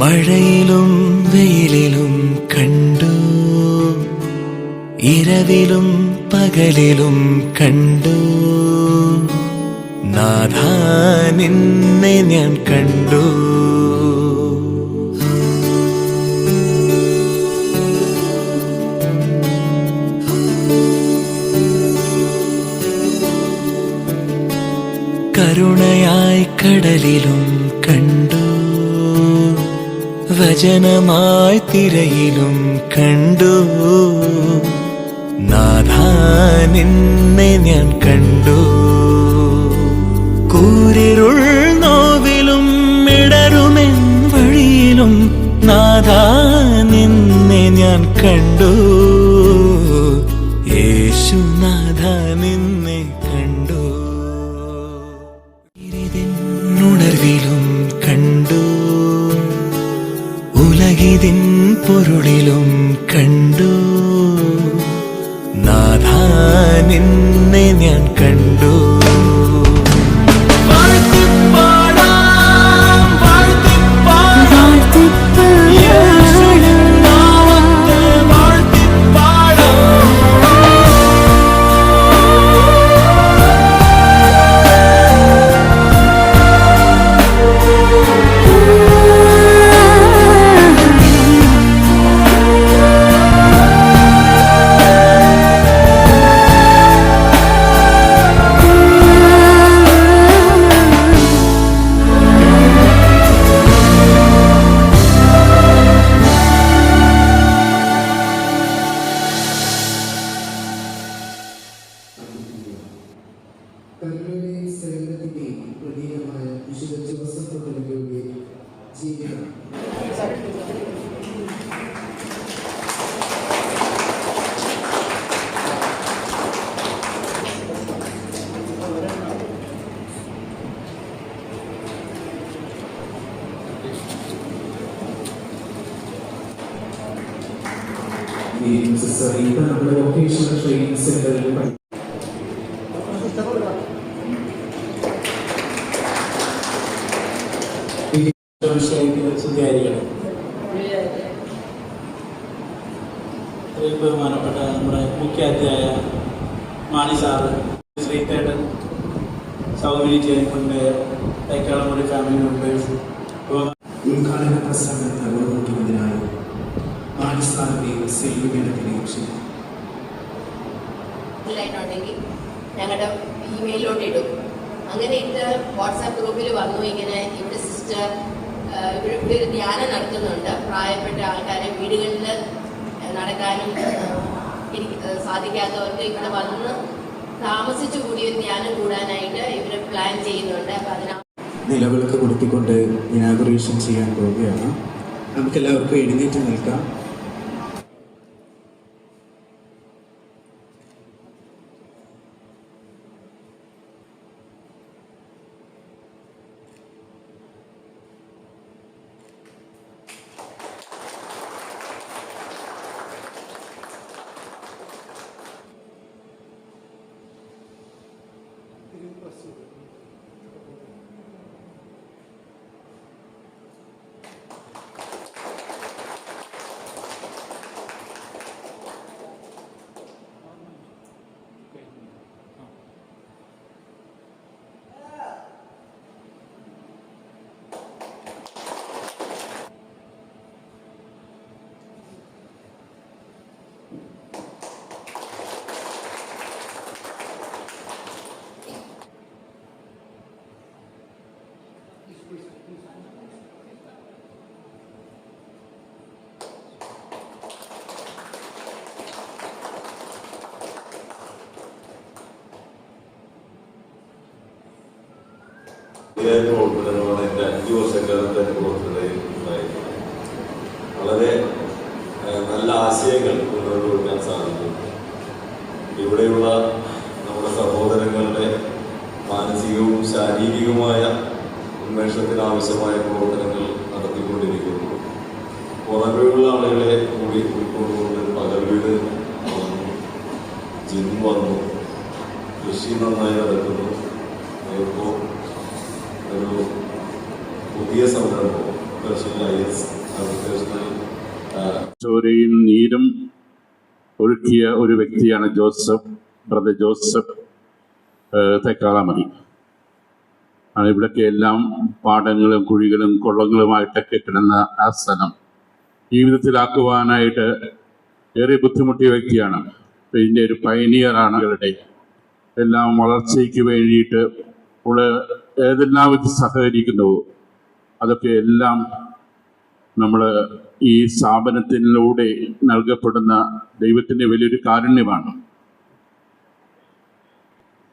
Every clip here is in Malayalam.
മഴയിലും വെയിലിലും കണ്ടു. ഇരവിലും പകലിലും കണ്ടു. നാഥ നിന്നെ ഞാൻ കണ്ടു. കരുണയായി കടലിലും കണ്ടു. വചനമായി തിരയിലും കണ്ടു. നാഥ നിന്നെ ഞാൻ കണ്ടു. കൂരിരുൾ നോവിലും ഇടരുമെൻ വഴിയിലും നാഥാ നിന്നെ ഞാൻ കണ്ടു. യേശുനാഥ നിന്നെ സിസ്റ്റർ ഇപ്പൊ നമ്മുടെ വൊക്കേഷണൽ ട്രെയിനിങ് സെന്ററിൽ സുഖായിരിക്കണം ബഹുമാനപ്പെട്ട നമ്മുടെ മുഖ്യാധ്യായ മാണി സാറ് ശ്രീതേട്ടൻ സൗമിനി ജയൻകുണ്ട് തൈക്കാളമുറി ഫാമിലി മെമ്പേഴ്സ് ഉദ്ഘാടന പ്രസംഗം നിർവഹിക്കുന്നതിനായി പാകിസ്ഥാനിലെയും സെൽവിഗണത്തിലെയും ക്ഷണിക്കുന്നു ഉണ്ടെങ്കിൽ ഞങ്ങളുടെ ഇമെയിലോട്ട് ഇടും. അങ്ങനെ ഇട്ട് വാട്സാപ്പ് ഗ്രൂപ്പിൽ വന്നു. ഇങ്ങനെ ഇവിടെ സിസ്റ്റർ ഇവിടെ ഇവിടെ ഒരു ധ്യാനം നടത്തുന്നുണ്ട്. പ്രായപ്പെട്ട ആൾക്കാരെ വീടുകളിൽ നടക്കാനും സാധിക്കാത്തവർക്ക് ഇവിടെ വന്ന് താമസിച്ചു കൂടി ഒരു ധ്യാനം കൂടാനായിട്ട് ഇവർ പ്ലാൻ ചെയ്യുന്നുണ്ട്. അപ്പം അതിനാ നിലവിളക്ക് കൊടുത്തിക്കൊണ്ട് ഇനാഗുറേഷൻ ചെയ്യാൻ പോവുകയാണ്. നമുക്കെല്ലാവർക്കും എഴുന്നേറ്റ് നിൽക്കാം. ഇതിലെ പ്രവർത്തനമാണ് എന്റെ അഞ്ചു വർഷക്കാലത്തെ പ്രവർത്തനയിൽ ഉണ്ടായിരുന്നത്? വളരെ നല്ല ആശയങ്ങൾ മുന്നോട്ട് വെക്കാൻ സാധിക്കും. ഇവിടെയുള്ള നമ്മുടെ സഹോദരങ്ങളുടെ മാനസികവും ശാരീരികവുമായ ഉന്മേഷത്തിന് ആവശ്യമായ പ്രവർത്തനങ്ങൾ നടത്തിക്കൊണ്ടിരിക്കുന്നു. പുറമെയുള്ള ആളുകളെ കൂടി ഉൾക്കൊണ്ടുകൊണ്ട് പകൽ വീട് വന്നു ജിം വന്നു കൃഷി നന്നായി നടക്കുന്നു. ഇപ്പോൾ ഒരു പുതിയ സംരംഭം കൃഷി ലയൻസ് ചോരയും നീരും ഒഴുക്കിയ ഒരു വ്യക്തിയാണ് ജോസഫ്. ബ്രദർ ജോസഫ് തെക്കാളാമതി ആണ് ഇവിടൊക്കെ എല്ലാം പാടങ്ങളും കുഴികളും കൊള്ളങ്ങളുമായിട്ടൊക്കെ കിടന്ന ആ സ്ഥലം. ജീവിതത്തിലാക്കുവാനായിട്ട് ഏറെ ബുദ്ധിമുട്ടിയ വ്യക്തിയാണ്. ഇതിന്റെ ഒരു പയനിയറാണ് ഇവരുടെ എല്ലാം വളർച്ചയ്ക്ക് വേണ്ടിയിട്ട് ഏതെല്ലാം ഇത് സഹകരിക്കുന്നുവോ അതൊക്കെ എല്ലാം നമ്മൾ ഈ സ്ഥാപനത്തിലൂടെ നൽകപ്പെടുന്ന ദൈവത്തിന്റെ വലിയൊരു കാരുണ്യമാണ്.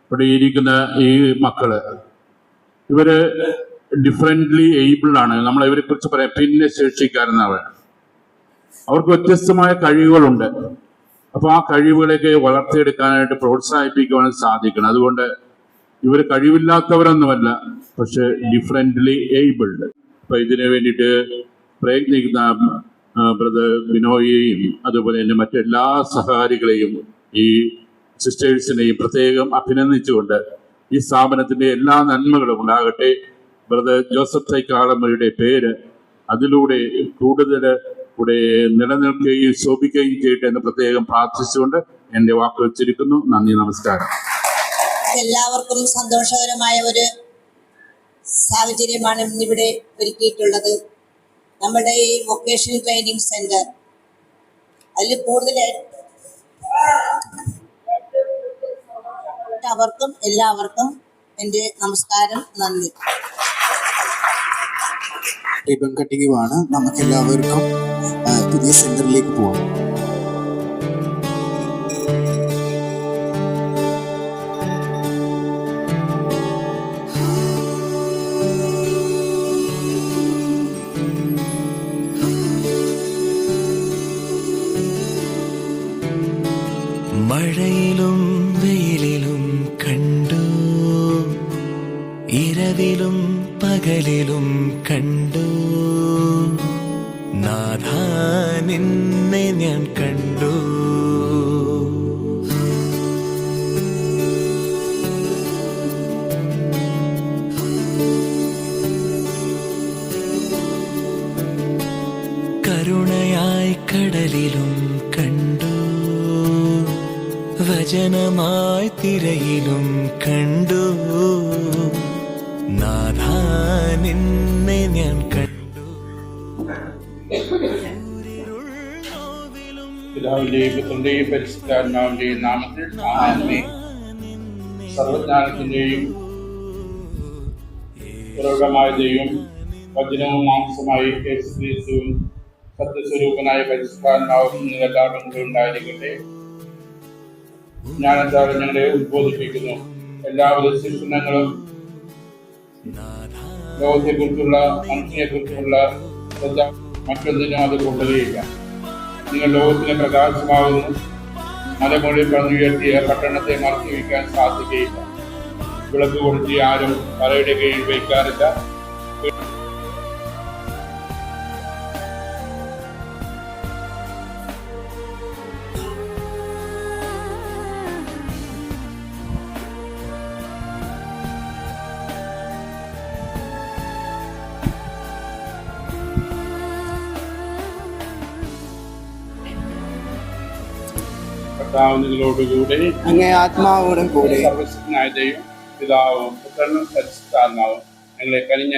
ഇവിടെ ഇരിക്കുന്ന ഈ മക്കൾ ഇവർ ഡിഫറെന്റ്ലി ഏബിൾഡ് ആണ്. നമ്മൾ ഇവരെ കുറിച്ച് പറയാം. പിന്നെ ശേഷിക്കാരെന്നാണ് അവർക്ക് വ്യത്യസ്തമായ കഴിവുകളുണ്ട്. അപ്പോൾ ആ കഴിവുകളെയൊക്കെ വളർത്തിയെടുക്കാനായിട്ട് പ്രോത്സാഹിപ്പിക്കുവാൻ സാധിക്കണം. അതുകൊണ്ട് ഇവർ കഴിവില്ലാത്തവരൊന്നുമല്ല പക്ഷെ ഡിഫറെന്റ്ലി ഏബിൾഡ് അപ്പൊ ഇതിനു വേണ്ടിയിട്ട് പ്രയത്നിക്കുന്ന ബ്രദർ ബിനോയെയും അതുപോലെ തന്നെ മറ്റെല്ലാ സഹകാരികളെയും ഈ സിസ്റ്റേഴ്സിനെയും പ്രത്യേകം അഭിനന്ദിച്ചുകൊണ്ട് ഈ സ്ഥാപനത്തിന്റെ എല്ലാ നന്മകളും ഉണ്ടാകട്ടെ. ബ്രദർ ജോസഫ് തൈക്കാളമ്മയുടെ പേര് അതിലൂടെ കൂടുതൽ കൂടെ നിലനിൽക്കുകയും ശോഭിക്കുകയും ചെയ്യട്ടെ എന്ന് പ്രത്യേകം പ്രാർത്ഥിച്ചുകൊണ്ട് എന്റെ വാക്ക് ചുരുക്കുന്നു. നന്ദി നമസ്കാരം. എല്ലാവർക്കും സന്തോഷകരമായ ഒരു സാഹചര്യമാണ് ഇന്നിവിടെ ഒരുക്കിയിട്ടുള്ളത്. നമ്മുടെ ഈ വൊക്കേഷണൽ ട്രെയിനിങ് സെന്റർ അതിൽ കൂടുതലായിട്ട് അവർക്കും എല്ലാവർക്കും എന്റെ നമസ്കാരം നന്ദി. റിബൺ കട്ടിങ്ങുമാണ് നമുക്ക് എല്ലാവർക്കും പുതിയ സെന്ററിലേക്ക് പോകാം പകലിലും കണ്ടു. നാഥ നിന്നെ ഞാൻ കണ്ടു. കരുണയായി കടലിലും കണ്ടു. വചനമായി തിരയിലും കണ്ടു. നിന്നെ ഞാൻ കണ്ടു. സർവജ്ഞാനത്തിന്റെയും ഉറവിടമായ ദൈവം വചനവും മാംസമായി യേശുക്രിസ്തുവും സത്യസ്വരൂപനായ പരിശുദ്ധാത്മാവും നിങ്ങളെല്ലാവരും കൂടെ ഉണ്ടായിരിക്കട്ടെ. ജ്ഞാനത്താൽ ഞങ്ങളെ ഉദ്ബോധിപ്പിക്കുന്നു എല്ലാവിധ ശിക്ഷണങ്ങളും ലോകത്തെക്കുറിച്ചുള്ള മനുഷ്യനെക്കുറിച്ചുള്ള ശ്രദ്ധ മറ്റൊന്നിനും അത് കൂട്ടുകയില്ല. നിങ്ങൾ ലോകത്തിന് പ്രകാശമാകുന്നു. മലമുകളിൽ പങ്കുയർത്തിയ പട്ടണത്തെ മറച്ചു വയ്ക്കാൻ സാധിക്കുകയില്ല. വിളക്ക് കൊളുത്തി ആരും പറയുടെ കീഴിൽ വയ്ക്കാറില്ല. കർത്താവിനോടുകൂടെ അങ്ങേ ആത്മാവോടും കൂടെ സർവശക്തനായ ദൈവം പിതാവും പുത്രനും പരിശുദ്ധാത്മാവും ഞങ്ങളെ കനിഞ്ഞ്